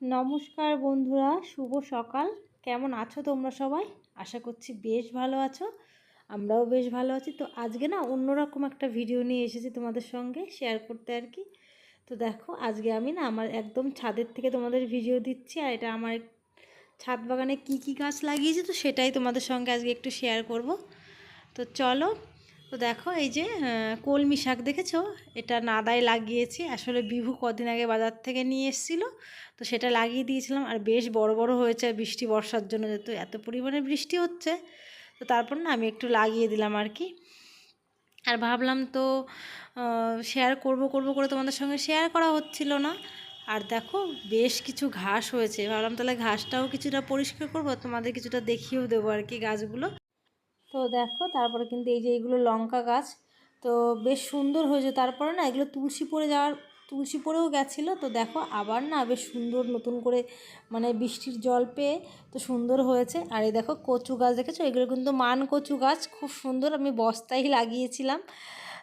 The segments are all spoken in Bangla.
নমস্কার বন্ধুরা, শুভ সকাল। কেমন আছো তোমরা সবাই? আশা করছি বেশ ভালো আছো। আমরাও বেশ ভালো আছি। তো আজকে না অন্যরকম একটা ভিডিও নিয়ে এসেছি তোমাদের সঙ্গে শেয়ার করতে আর কি। তো দেখো, আজকে আমি না আমার একদম ছাদের থেকে তোমাদের ভিডিও দিচ্ছি আর এটা আমার ছাদ বাগানে কি কি গাছ লাগিয়েছি তো সেটাই তোমাদের সঙ্গে আজকে একটু শেয়ার করব। তো চলো তো দেখো, এই যে কলমি শাক দেখেছ? এটা নাদায় লাগিয়েছি। আসলে বিভু কদিন আগে বাজার থেকে নিয়ে এসেছিল। তো সেটা লাগিয়ে দিয়েছিলাম। আর বেশ বড় বড় হয়েছে বৃষ্টি বর্ষার জন্য, যেহেতু এত পরিমাণে বৃষ্টি হচ্ছে। তো তারপর না, আমি একটু লাগিয়ে দিলাম আর কি। আর ভাবলাম তো শেয়ার করব করব করে তোমাদের সঙ্গে শেয়ার করা হচ্ছিল না। আর দেখো, বেশ কিছু ঘাস হয়েছে। ভাবলাম তাহলে ঘাসটাও কিছুটা পরিষ্কার করব, তোমাদের কিছুটা দেখিয়েও দেবো আর কি গাছগুলো। তো দেখো, তারপরে কিন্তু এই যে এইগুলো লঙ্কা গাছ, তো বেশ সুন্দর হয়েছে। তারপরে না এগুলো তুলসী পড়ে যাওয়ার, তুলসী পড়েও গেছিল। তো দেখো, আবার না বেশ সুন্দর নতুন করে মানে বৃষ্টির জল পেয়ে তো সুন্দর হয়েছে। আর এই দেখো, কচু গাছ দেখেছ? এগুলো কিন্তু মান কচু গাছ, খুব সুন্দর। আমি বস্তায় লাগিয়েছিলাম।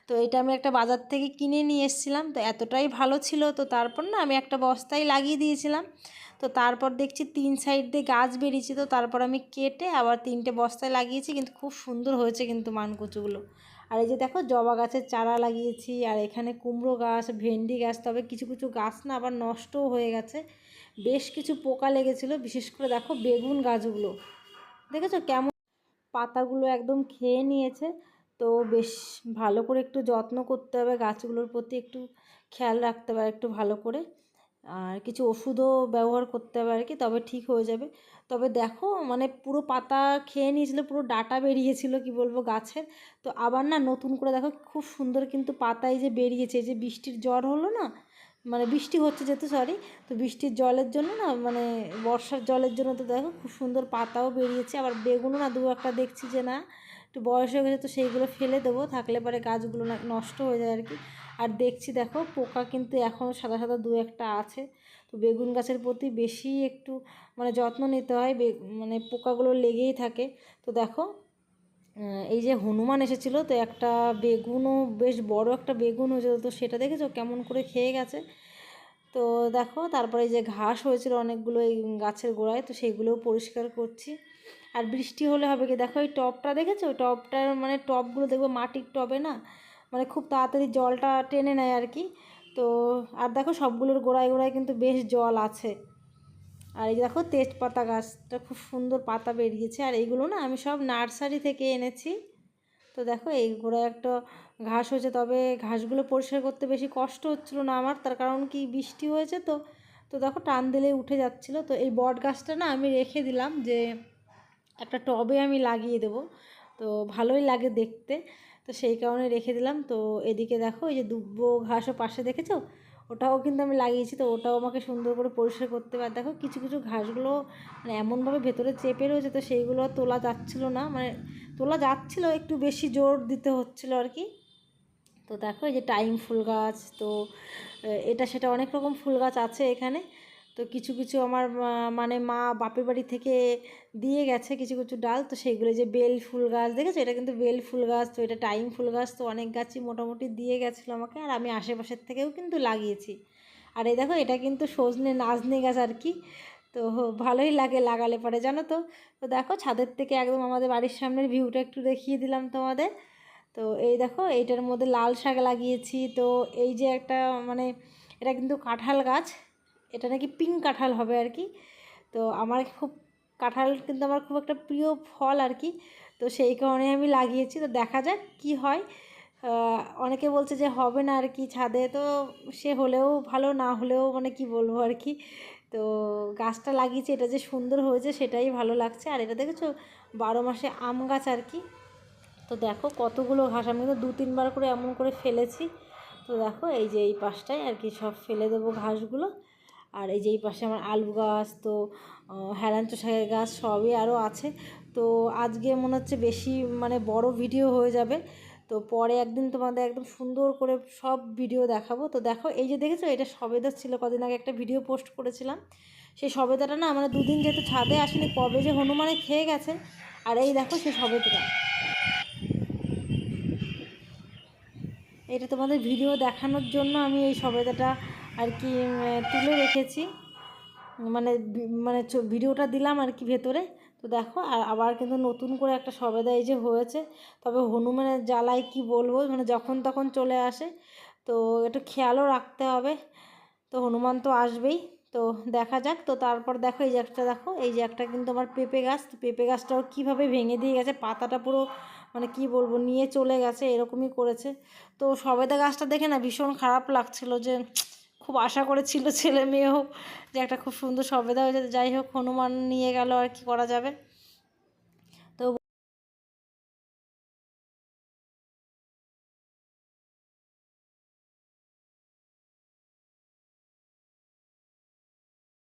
তো এটা আমি একটা বাজার থেকে কিনে নিয়ে এসেছিলাম। তো এতটাই ভালো ছিল। তো তারপর না আমি একটা বস্তায় লাগিয়ে দিয়েছিলাম। তো তারপর দেখছি তিন সাইড দিয়ে গাছ বেরিয়েছে, তো তারপর আমি কেটে আবার তিনটে বস্তায় লাগিয়েছি, কিন্তু খুব সুন্দর হয়েছে কিন্তু মানকুচুগুলো। আর এই যে দেখো জবা গাছের চারা লাগিয়েছি, আর এখানে কুমড়ো গাছ, ভেন্ডি গাছ, তবে কিছু কিছু গাছ না আবার নষ্টও হয়ে গেছে। বেশ কিছু পোকা লেগেছিলো, বিশেষ করে দেখো বেগুন গাছগুলো। দেখেছ কেমন? পাতাগুলো একদম খেয়ে নিয়েছে, তো বেশ ভালো করে একটু যত্ন করতে হবে, গাছগুলোর প্রতি একটু খেয়াল রাখতে হবে একটু ভালো করে। আর কিছু ওষুধও ব্যবহার করতে হবে আর কি তবে ঠিক হয়ে যাবে। তবে দেখো মানে পুরো পাতা খেয়ে নিয়েছিল, পুরো ডাটা বেরিয়েছিল কি বলব গাছের। তো আবার না নতুন করে দেখো খুব সুন্দর কিন্তু পাতায় যে বেরিয়েছে যে বৃষ্টির জ্বর হলো না মানে বৃষ্টি হচ্ছে যেহেতু সরি তো বৃষ্টির জলের জন্য না মানে বর্ষার জলের জন্য তো দেখো খুব সুন্দর পাতাও বেরিয়েছে। আবার বেগুনও না দু একটা দেখছি যে না একটু বয়স হয়ে গেছে তো সেইগুলো ফেলে দেবো, থাকলে পরে গাছগুলো নষ্ট হয়ে যায় আর কি আর দেখছি দেখো, পোকা কিন্তু এখনও সাদা সাদা দু একটা আছে। তো বেগুন গাছের প্রতি বেশি একটু মানে যত্ন নিতে হয় মানে পোকাগুলো লেগেই থাকে। তো দেখো এই যে হনুমান এসেছিল, তো একটা বেগুনও, বেশ বড় একটা বেগুন হয়েছিল তো সেটা দেখেছ? কেমন করে খেয়ে গেছে। তো দেখো, তারপরে যে ঘাস হয়েছিল অনেকগুলো এই গাছের গোড়ায়, তো সেইগুলোও পরিষ্কার করছি। আর বৃষ্টি হলে হবে কি? দেখো এই টবটা দেখেছ? টবটার মানে টবগুলো দেখব মাটির টবে না? মানে খুব তাড়াতাড়ি জলটা টেনে নেয় আর কি। তো আর দেখো সবগুলোর গোড়ায় গোড়ায় কিন্তু বেশ জল আছে। আর এই দেখো তেজপাতা গাছটা খুব সুন্দর পাতা বেরিয়েছে। আর এইগুলো না আমি সব নার্সারি থেকে এনেছি। তো দেখো এই গোড়ায় একটা ঘাস হয়েছে। তবে ঘাসগুলো পরিষ্কার করতে বেশি কষ্ট হচ্ছিল না আমার। তার কারণ কি? বৃষ্টি হয়েছে তো। তো দেখো টান দিলে উঠে যাচ্ছিল। তো এই বট গাছটা না আমি রেখে দিলাম যে একটা টবে আমি লাগিয়ে দেবো। তো ভালোই লাগে দেখতে। তো সেই কারণে রেখে দিলাম। তো এদিকে দেখো, এই যে দুব্বো ঘাসও পাশে দেখেছ? ওটাও কিন্তু আমি লাগিয়েছি। তো ওটাও আমাকে সুন্দর করে পরিষ্কার করতে পারে। দেখো, কিছু কিছু ঘাসগুলো মানে এমনভাবে ভেতরে চেপে রয়েছে, তো সেইগুলো তোলা যাচ্ছিল না। মানে তোলা যাচ্ছিল, একটু বেশি জোর দিতে হচ্ছিল আর কি। তো দেখো, এই যে টাইম ফুল গাছ, তো এটা, সেটা অনেক রকম ফুল গাছ আছে এখানে। তো কিছু কিছু আমার মানে মা বাপের বাড়ি থেকে দিয়ে গেছে কিছু কিছু ডাল। তো সেইগুলো যে বেল ফুল গাছ, দেখেছ? এটা কিন্তু বেল ফুল গাছ, তো এটা টাইম ফুল গাছ, তো অনেক গাছই মোটামুটি দিয়ে গেছিল আমাকে। আর আমি আশেপাশের থেকেও কিন্তু লাগিয়েছি। আর এই দেখো, এটা কিন্তু সজনে নাজনে গাছ আর কি। তো ভালোই লাগে লাগালে পরে, জানো তো? তো দেখো, ছাদের থেকে একদম আমাদের বাড়ির সামনের ভিউটা একটু দেখিয়ে দিলাম তোমাদের। তো এই দেখো, এইটার মধ্যে লাল শাক লাগিয়েছি। তো এই যে একটা মানে এটা কিন্তু কাঁঠাল গাছ। এটা নাকি পিঙ্ক কাঁঠাল হবে আর কি। তো আমার খুব, কাঁঠাল কিন্তু আমার খুব একটা প্রিয় ফল আর কি। তো সেই কারণে আমি লাগিয়েছি। তো দেখা যাক কি হয়। অনেকে বলছে যে হবে না আর কি ছাদে। তো সে হলেও ভালো, না হলেও মানে কি বলব আর কি। তো গাছটা লাগিয়েছি, এটা যে সুন্দর হয়েছে সেটাই ভালো লাগছে। আর এটা দেখেছ? বারো মাসে আম গাছ আর কি। তো দেখো কতগুলো ঘাস। আমি তো দু তিনবার করে এমন করে ফেলেছি। তো দেখো এই যে এই পাশটায় আর কি সব ফেলে দেবো ঘাসগুলো। আর এই যে এই পাশে আমার আলু গাছ, তো হেলাঞ্চ শাকের গাছ সবই আরও আছে। তো আজকে মনে হচ্ছে বেশি মানে বড় ভিডিও হয়ে যাবে। তো পরে একদিন তোমাদের একদম সুন্দর করে সব ভিডিও দেখাবো। তো দেখো, এই যে দেখেছ, এটা সবেদা ছিল, কদিন আগে একটা ভিডিও পোস্ট করেছিলাম। সেই সবেদাটা না মানে দুদিন যেহেতু ছাদে আসেনি, কবে যে হনুমানে খেয়ে গেছে, আর এই দেখো সেই সবেদাটা। এটা তোমাদের ভিডিও দেখানোর জন্য আমি এই সবেদাটা আর কি তুলে রেখেছি। মানে মানে ভিডিওটা দিলাম আর কি ভেতরে। তো দেখো, আর আবার কিন্তু নতুন করে একটা সবেদা এই যে হয়েছে। তবে হনুমানের জ্বালায় কি বলব মানে যখন তখন চলে আসে। তো একটু খেয়ালও রাখতে হবে। তো হনুমান তো আসবেই। তো দেখা যাক। তো তারপর দেখো, এই যে একটা দেখো, এই যে একটা কিন্তু আমার পেঁপে গাছ। পেঁপে গাছটাও কীভাবে ভেঙে দিয়ে গেছে, পাতাটা পুরো মানে কি বলব, নিয়ে চলে গেছে, এরকমই করেছে। তো সবেদা গাছটা দেখে না ভীষণ খারাপ লাগছিল যে খুব আশা করেছিল ছেলে মেয়েও যে একটা খুব সুন্দর সবেদা হয়েছে। যাই হোক, হনুমান নিয়ে গেল আর কি করা যাবে।